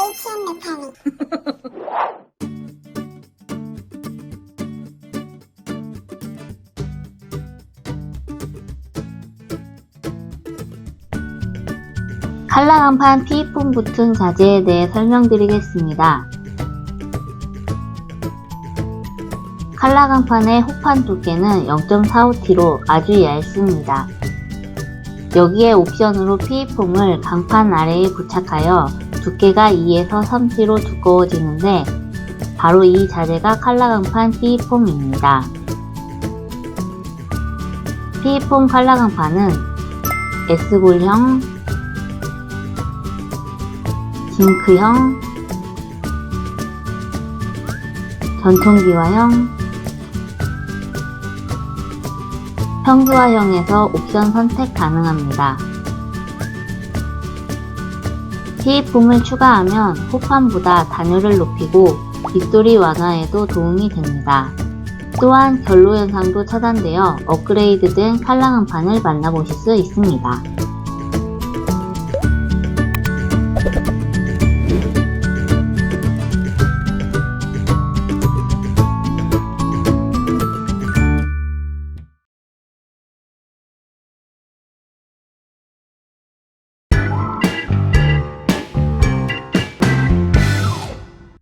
H&M 메카닉. 칼라 강판 피품 붙은 자재에 대해 설명드리겠습니다. 칼라 강판의 호판 두께는 0.45T로 아주 얇습니다. 여기에 옵션으로 피품을 강판 아래에 부착하여 두께가 2에서 3T로 두꺼워지는데 바로 이 자재가 칼라 강판 피폼입니다. 피폼 칼라 강판은 S골형, 징크형, 전통기화형, 평기화형에서 옵션 선택 가능합니다. 피품을 추가하면 호판보다 단열을 높이고 빗소리 완화에도 도움이 됩니다. 또한 결로 현상도 차단되어 업그레이드된 칼라강판을 만나보실 수 있습니다.